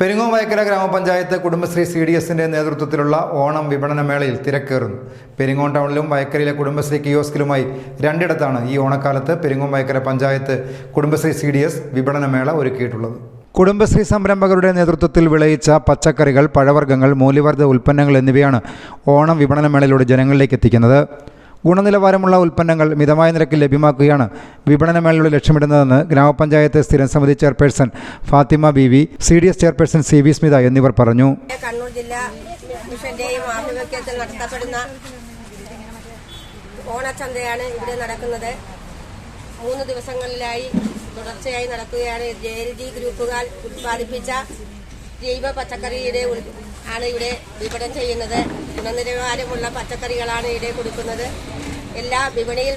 പെരിങ്ങോം വയക്കര ഗ്രാമപഞ്ചായത്ത് Kudumbashree C D എസിന്റെ നേതൃത്വത്തിലുള്ള ഓണം വിപണന മേളയിൽ തിരക്കേറുന്നു. പെരിങ്ങോം ടൗണിലും വയക്കരയിലെ കുടുംബശ്രീ കിയോസ്കിലുമായി രണ്ടിടത്താണ് ഈ ഓണക്കാലത്ത് Peringome Vayakkara panchayat Kudumbashree C D S വിപണന മേള ഒരുക്കിയിട്ടുള്ളത്. കുടുംബശ്രീ സംരംഭകരുടെ നേതൃത്വത്തിൽ വിളയിച്ച പച്ചക്കറികൾ പഴവർഗങ്ങൾ മൂല്യവർദ്ധ ഉൽപ്പന്നങ്ങൾ എന്നിവയാണ് ഓണം വിപണന മേളയിലൂടെ ജനങ്ങളിലേക്ക് എത്തിക്കുന്നത്. ഗുണനിലവാരമുള്ള ഉൽപ്പന്നങ്ങൾ മിതമായ നിരക്കിൽ ലഭ്യമാക്കുകയാണ്. വിപണനമേളയുടെ ലക്ഷ്യമിടുന്നതെന്ന് ഗ്രാമപഞ്ചായത്ത് സ്ഥിരം സമിതി chairperson Fathima B V C D S chairperson C V Smitha എന്നിവർ പറഞ്ഞു. കണ്ണൂർ ജില്ലാ മിഷന്റെയും ആഭിമുഖ്യത്തിൽ നടത്തപ്പെടുന്ന ഓണച്ചന്തയാണ് ഇവിടെ നടക്കുന്നത്. മൂന്ന് ദിവസങ്ങളിലായി തുടർച്ചയായി നടക്കുകയാണ്. ജെ എൽ ജി ഗ്രൂപ്പുകാർ ഉത്പാദിപ്പിച്ച ജൈവ പച്ചക്കറിയുടെ ആണ് ഇവിടെ വിപണനം ചെയ്യുന്നത്. ഗുണനിലവാരമുള്ള പച്ചക്കറികളാണ് ഇവിടെ കൊടുക്കുന്നത്. എല്ലാ വിപണിയിൽ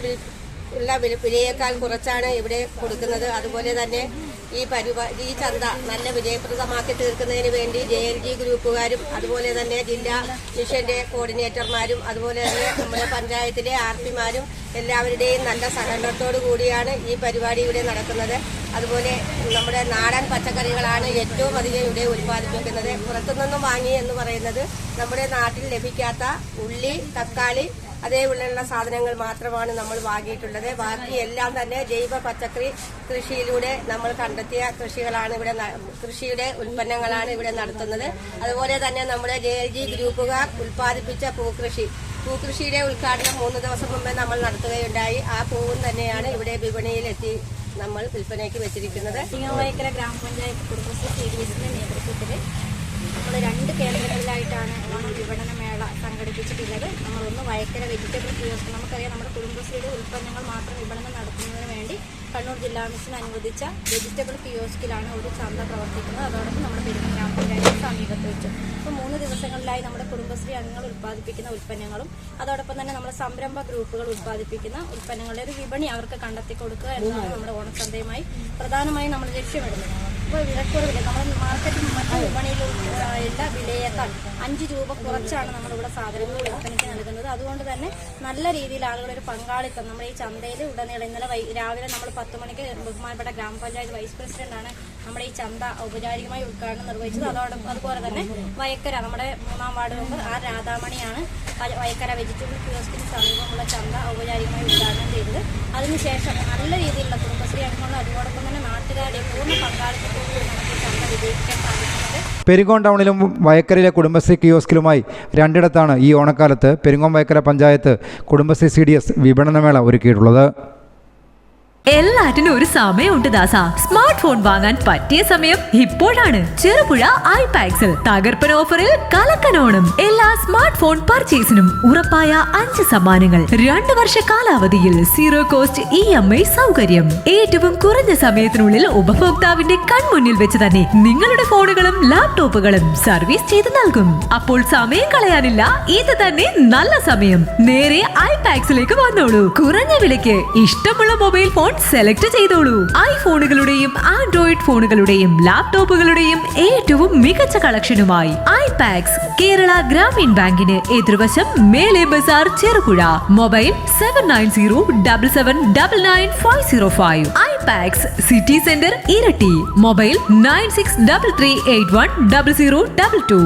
ഉള്ള വില- വിലയേക്കാൾ കുറച്ചാണ് ഇവിടെ കൊടുക്കുന്നത്. അതുപോലെ തന്നെ ഈ പരിപാടി ഈ ചന്ത നല്ല വിജയപ്രദമാക്കി തീർക്കുന്നതിന് വേണ്ടി ജെ എൽ ജി ഗ്രൂപ്പുകാരും അതുപോലെ തന്നെ ജില്ലാ മിഷന്റെ കോർഡിനേറ്റർമാരും അതുപോലെ തന്നെ നമ്മുടെ പഞ്ചായത്തിലെ ആർ പിമാരും എല്ലാവരുടെയും നല്ല സഹകരണത്തോടു കൂടിയാണ് ഈ പരിപാടി ഇവിടെ നടക്കുന്നത്. അതുപോലെ നമ്മുടെ നാടൻ പച്ചക്കറികളാണ് ഏറ്റവും അധികം ഇവിടെ ഉൽപ്പാദിപ്പിക്കുന്നത്. പുറത്തുനിന്നും വാങ്ങി എന്ന് പറയുന്നത് നമ്മുടെ നാട്ടിൽ ലഭിക്കാത്ത ഉള്ളി തക്കാളി അതേപോലെയുള്ള സാധനങ്ങൾ മാത്രമാണ് നമ്മൾ വാങ്ങിയിട്ടുള്ളത്. ബാക്കി എല്ലാം തന്നെ ജൈവ പച്ചക്കറി കൃഷിയിലൂടെ നമ്മൾ കണ്ടെത്തിയ കൃഷികളാണ് ഇവിടെ കൃഷിയുടെ ഉൽപ്പന്നങ്ങളാണ് ഇവിടെ നടത്തുന്നത്. അതുപോലെ തന്നെ നമ്മുടെ ജെ ജി ഗ്രൂപ്പുകാർ ഉൽപ്പാദിപ്പിച്ച പൂക്കൃഷി. പൂക്കൃഷിയുടെ ഉദ്ഘാടനം മൂന്ന് ദിവസം മുമ്പേ നമ്മൾ നടത്തുകയുണ്ടായി. ആ പൂവും തന്നെയാണ് ഇവിടെ വിപണിയിലെത്തി നമ്മൾ വിൽപ്പനയ്ക്ക് വെച്ചിരിക്കുന്നത്. ഗ്രാമപഞ്ചായത്ത് കുടുംബശ്രീ നേതൃത്വത്തിൽ നമ്മൾ രണ്ട് കേന്ദ്രങ്ങളിലായിട്ടാണ് ഓണം വിപണന മേള സംഘടിപ്പിച്ചിട്ടുള്ളത്. നമ്മളൊന്ന് വയക്കര വെജിറ്റബിൾ കിയോസ്ക് നമുക്കറിയാം നമ്മുടെ കുടുംബശ്രീയുടെ ഉൽപ്പന്നങ്ങൾ മാത്രം വിപണനം നടത്തുന്നതിന് വേണ്ടി കണ്ണൂർ ജില്ലാ മിഷൻ അനുവദിച്ച വെജിറ്റബിൾ കിയോസ്കിലാണ് ഒരു ചന്ത പ്രവർത്തിക്കുന്നത്. അതോടൊപ്പം നമ്മുടെ പെരുമ ഗ്രാമപഞ്ചായത്ത് സമീപത്ത് വെച്ചു. അപ്പോൾ മൂന്ന് ദിവസങ്ങളിലായി നമ്മുടെ കുടുംബശ്രീ അംഗങ്ങൾ ഉൽപ്പാദിപ്പിക്കുന്ന ഉൽപ്പന്നങ്ങളും അതോടൊപ്പം തന്നെ നമ്മുടെ സംരംഭ ഗ്രൂപ്പുകൾ ഉൽപ്പാദിപ്പിക്കുന്ന ഉൽപ്പന്നങ്ങളുടെ ഒരു വിപണി അവർക്ക് കണ്ടെത്തി കൊടുക്കുക എന്നതാണ് നമ്മുടെ ഓണസന്തയുമായി പ്രധാനമായും നമ്മൾ ലക്ഷ്യമിടുന്നത്. ഇപ്പോൾ വിലക്കുറവില്ല നമ്മൾ മാർക്കറ്റിൽ മറ്റു വിപണിയിൽ ഉള്ള വിലയേക്കാൾ അഞ്ച് രൂപ കുറച്ചാണ് നമ്മളിവിടെ സാധനങ്ങൾ വിൽപ്പനയ്ക്ക് നൽകുന്നത്. അതുകൊണ്ട് തന്നെ നല്ല രീതിയിൽ ആളുകളൊരു പങ്കാളിത്തം. നമ്മുടെ ഈ ചന്തയിൽ ഉടനീളം ഇന്നലെ വൈ രാവിലെ നമ്മൾ പത്ത് മണിക്ക് ബഹുമാനപ്പെട്ട ഗ്രാമപഞ്ചായത്ത് വൈസ് പ്രസിഡന്റാണ് നമ്മുടെ ഈ ചന്ത ഔപചാരികമായി ഉദ്ഘാടനം നിർവഹിച്ചത്. അതോടൊപ്പം അതുപോലെ തന്നെ വയക്കര നമ്മുടെ മൂന്നാം വാർഡ് മെമ്പർ ആർ രാധാമണിയാണ് വയക്കര വെജിറ്റബിൾ കിയോസ്കിന് സമീപമുള്ള ചന്ത ഔപചാരികമായി ഉദ്ഘാടനം ചെയ്തത്. അതിനുശേഷം നല്ല രീതിയിലുള്ള കുടുംബശ്രീ അംഗങ്ങളും അതോടൊപ്പം തന്നെ നാട്ടുകാരുടെ പൂർണ പങ്കാളിത്തത്തോടുകൂടി നമുക്ക് ഈ ചന്ത വിജയിക്കാൻ സാധിക്കുന്നത് പെരിങ്ങോം ടൗണിലും വയക്കരയിലെ കുടുംബശ്രീ കിയോസ്കിലുമായി രണ്ടിടത്താണ് ഈ ഓണക്കാലത്ത് Peringome Vayakkara panchayat Kudumbashree C D S വിപണനമേള ഒരുക്കിയിട്ടുള്ളത്. എല്ലാറ്റിനും ഒരു സമയമുണ്ട് ദാസാ. സ്മാർട്ട് ഫോൺ വാങ്ങാൻ പറ്റിയ സമയം ഇപ്പോഴാണ്. ചെറുപുഴ ഐ പാക്സിൽ തകർപ്പൻ ഓഫറിൽ കലക്കനോണം എല്ലാ സ്മാർട്ട് ഫോൺ പർച്ചേസിനും ഉറപ്പായ അഞ്ച് സമ്മാനങ്ങൾ. രണ്ട് വർഷ കാലാവധിയിൽ zero cost E M I സൗകര്യം. ഏറ്റവും കുറഞ്ഞ സമയത്തിനുള്ളിൽ ഉപഭോക്താവിന്റെ കൺമുന്നിൽ വെച്ച് തന്നെ നിങ്ങളുടെ ഫോണുകളും ലാപ്ടോപ്പുകളും സർവീസ് ചെയ്തു നൽകും. അപ്പോൾ സമയം കളയാനില്ല ഇത് തന്നെ നല്ല സമയം. നേരെ ഐപാക്സിലേക്ക് വന്നോളൂ. കുറഞ്ഞ വിലയ്ക്ക് ഇഷ്ടമുള്ള മൊബൈൽ ഫോൺ സെലക്ട് ചെയ്തോളൂ. ഐഫോണുകളുടെയും ആൻഡ്രോയിഡ് ഫോണുകളുടെയും ലാപ്ടോപ്പുകളുടെയും ഏറ്റവും മികച്ച കളക്ഷനുമായി ഐപാക്സ് കേരള ഗ്രാമീൺ ബാങ്കിന് എതിർവശം Mele Bazar Cherupuzha. Mobile seven nine zero double seven double nine five zero five iPax city centre ഇരട്ടി. Mobile nine six double three eight one double zero double two.